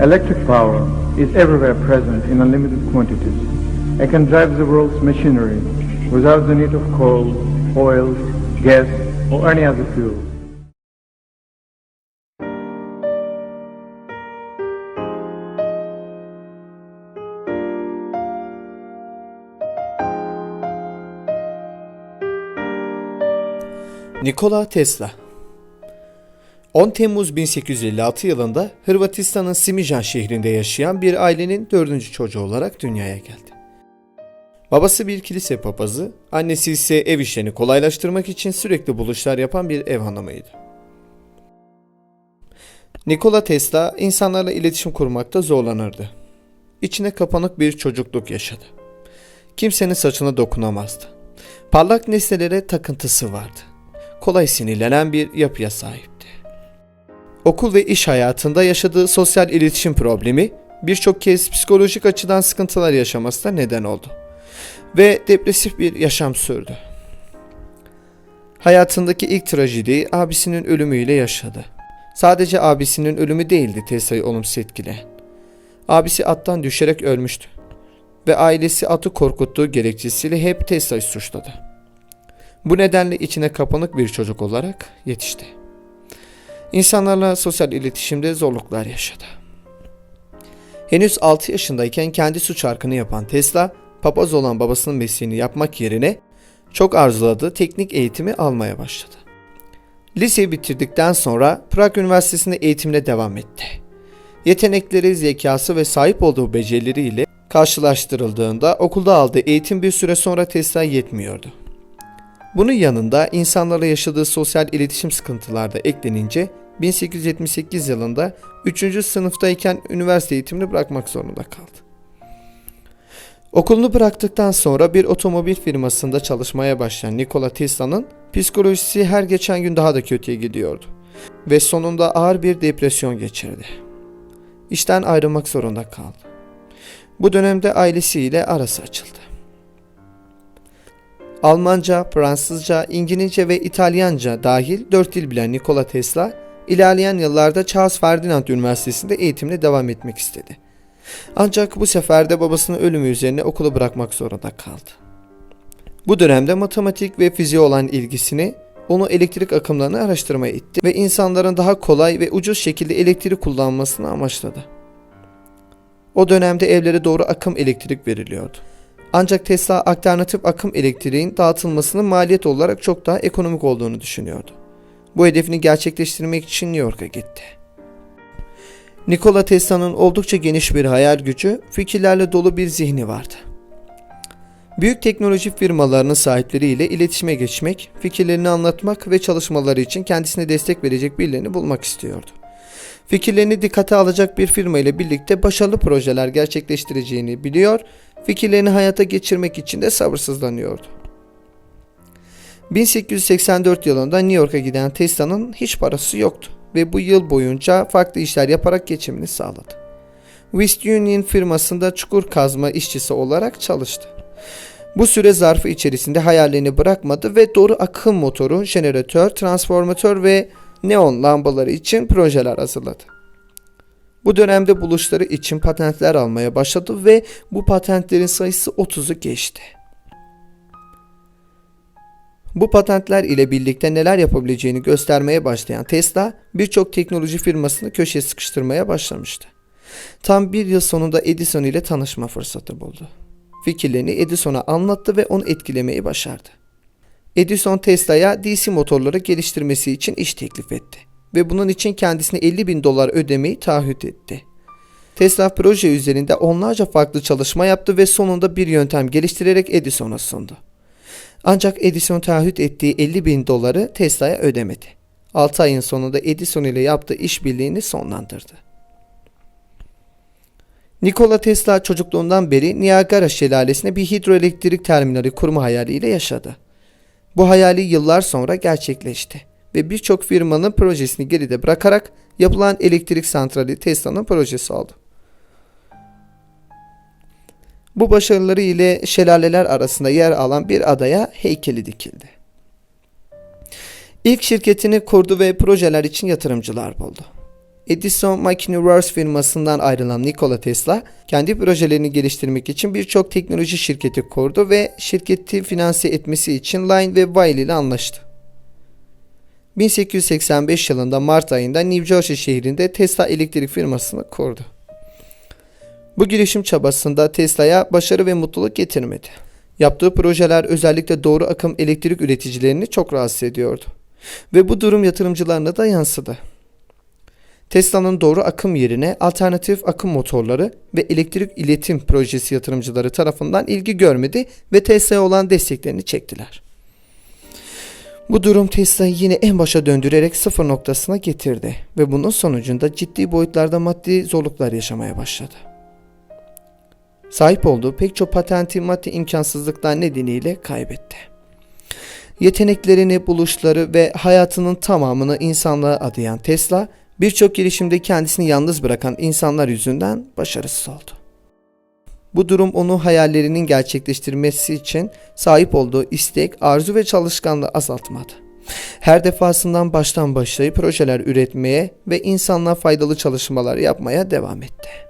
Electric power is everywhere present in unlimited quantities and can drive the world's machinery without the need of coal, oil, gas, or any other fuel. Nikola Tesla 10 Temmuz 1856 yılında Hırvatistan'ın Simijan şehrinde yaşayan bir ailenin dördüncü çocuğu olarak dünyaya geldi. Babası bir kilise papazı, annesi ise ev işlerini kolaylaştırmak için sürekli buluşlar yapan bir ev hanımıydı. Nikola Tesla insanlarla iletişim kurmakta zorlanırdı. İçine kapanık bir çocukluk yaşadı. Kimsenin saçına dokunamazdı. Parlak nesnelere takıntısı vardı kolay sinirlenen bir yapıya sahipti. Okul ve iş hayatında yaşadığı sosyal iletişim problemi birçok kez psikolojik açıdan sıkıntılar yaşamasına neden oldu ve depresif bir yaşam sürdü. Hayatındaki ilk trajediyi abisinin ölümüyle yaşadı. Sadece abisinin ölümü değildi Tesla'yı olumsuz etkileyen. Abisi attan düşerek ölmüştü ve ailesi atı korkuttuğu gerekçesiyle hep Tesla'yı suçladı. Bu nedenle içine kapanık bir çocuk olarak yetişti. İnsanlarla sosyal iletişimde zorluklar yaşadı. Henüz 6 yaşındayken kendi suç çarkını yapan Tesla, papaz olan babasının mesleğini yapmak yerine çok arzuladığı teknik eğitimi almaya başladı. Liseyi bitirdikten sonra Prag Üniversitesi'nde eğitimine devam etti. Yetenekleri, zekası ve sahip olduğu becerileriyle karşılaştırıldığında okulda aldığı eğitim bir süre sonra Tesla yetmiyordu. Bunun yanında insanlarla yaşadığı sosyal iletişim sıkıntılar da eklenince 1878 yılında 3. sınıftayken üniversite eğitimini bırakmak zorunda kaldı. Okulunu bıraktıktan sonra bir otomobil firmasında çalışmaya başlayan Nikola Tesla'nın psikolojisi her geçen gün daha da kötüye gidiyordu ve sonunda ağır bir depresyon geçirdi. İşten ayrılmak zorunda kaldı. Bu dönemde ailesiyle arası açıldı. Almanca, Fransızca, İngilizce ve İtalyanca dahil dört dil bilen Nikola Tesla, ilerleyen yıllarda Charles Ferdinand Üniversitesi'nde eğitimine devam etmek istedi. Ancak bu sefer de babasının ölümü üzerine okulu bırakmak zorunda kaldı. Bu dönemde matematik ve fiziğe olan ilgisini onu elektrik akımlarını araştırmaya itti ve insanların daha kolay ve ucuz şekilde elektrik kullanmasını amaçladı. O dönemde evlere doğru akım elektrik veriliyordu. Ancak Tesla alternatif akım elektriğin dağıtılmasının maliyet olarak çok daha ekonomik olduğunu düşünüyordu. Bu hedefini gerçekleştirmek için New York'a gitti. Nikola Tesla'nın oldukça geniş bir hayal gücü, fikirlerle dolu bir zihni vardı. Büyük teknoloji firmalarının sahipleriyle iletişime geçmek, fikirlerini anlatmak ve çalışmaları için kendisine destek verecek birilerini bulmak istiyordu. Fikirlerini dikkate alacak bir firma ile birlikte başarılı projeler gerçekleştireceğini biliyor fikirlerini hayata geçirmek için de sabırsızlanıyordu. 1884 yılında New York'a giden Tesla'nın hiç parası yoktu ve bu yıl boyunca farklı işler yaparak geçimini sağladı. West Union firmasında çukur kazma işçisi olarak çalıştı. Bu süre zarfı içerisinde hayallerini bırakmadı ve doğru akım motoru, jeneratör, transformatör ve neon lambaları için projeler hazırladı. Bu dönemde buluşları için patentler almaya başladı ve bu patentlerin sayısı 30'u geçti. Bu patentler ile birlikte neler yapabileceğini göstermeye başlayan Tesla birçok teknoloji firmasını köşeye sıkıştırmaya başlamıştı. Tam bir yıl sonunda Edison ile tanışma fırsatı buldu. Fikirlerini Edison'a anlattı ve onu etkilemeyi başardı. Edison Tesla'ya DC motorları geliştirmesi için iş teklif etti ve bunun için kendisine 50 bin dolar ödemeyi taahhüt etti. Tesla proje üzerinde onlarca farklı çalışma yaptı ve sonunda bir yöntem geliştirerek Edison'a sundu. Ancak Edison taahhüt ettiği 50 bin doları Tesla'ya ödemedi. 6 ayın sonunda Edison ile yaptığı işbirliğini sonlandırdı. Nikola Tesla çocukluğundan beri Niagara şelalesine bir hidroelektrik terminali kurma hayaliyle yaşadı. Bu hayali yıllar sonra gerçekleşti ve birçok firmanın projesini geride bırakarak yapılan elektrik santrali Tesla'nın projesi oldu. Bu başarıları ile şelaleler arasında yer alan bir adaya heykeli dikildi. İlk şirketini kurdu ve projeler için yatırımcılar buldu. Edison Machineworks firmasından ayrılan Nikola Tesla, kendi projelerini geliştirmek için birçok teknoloji şirketi kurdu ve şirketi finanse etmesi için Line ve Weil ile anlaştı. 1885 yılında Mart ayında New Jersey şehrinde Tesla elektrik firmasını kurdu. Bu girişim çabasında Tesla'ya başarı ve mutluluk getirmedi. Yaptığı projeler özellikle doğru akım elektrik üreticilerini çok rahatsız ediyordu. Ve bu durum yatırımcılarına da yansıdı. Tesla'nın doğru akım yerine alternatif akım motorları ve elektrik iletim projesi yatırımcıları tarafından ilgi görmedi ve Tesla'ya olan desteklerini çektiler. Bu durum Tesla'yı yine en başa döndürerek sıfır noktasına getirdi ve bunun sonucunda ciddi boyutlarda maddi zorluklar yaşamaya başladı. Sahip olduğu pek çok patenti maddi imkansızlıklar nedeniyle kaybetti. Yeteneklerini, buluşları ve hayatının tamamını insanlığa adayan Tesla, birçok girişimde kendisini yalnız bırakan insanlar yüzünden başarısız oldu. Bu durum onu hayallerinin gerçekleştirmesi için sahip olduğu istek, arzu ve çalışkanlığı azaltmadı. Her defasından baştan başlayıp projeler üretmeye ve insanlığa faydalı çalışmalar yapmaya devam etti.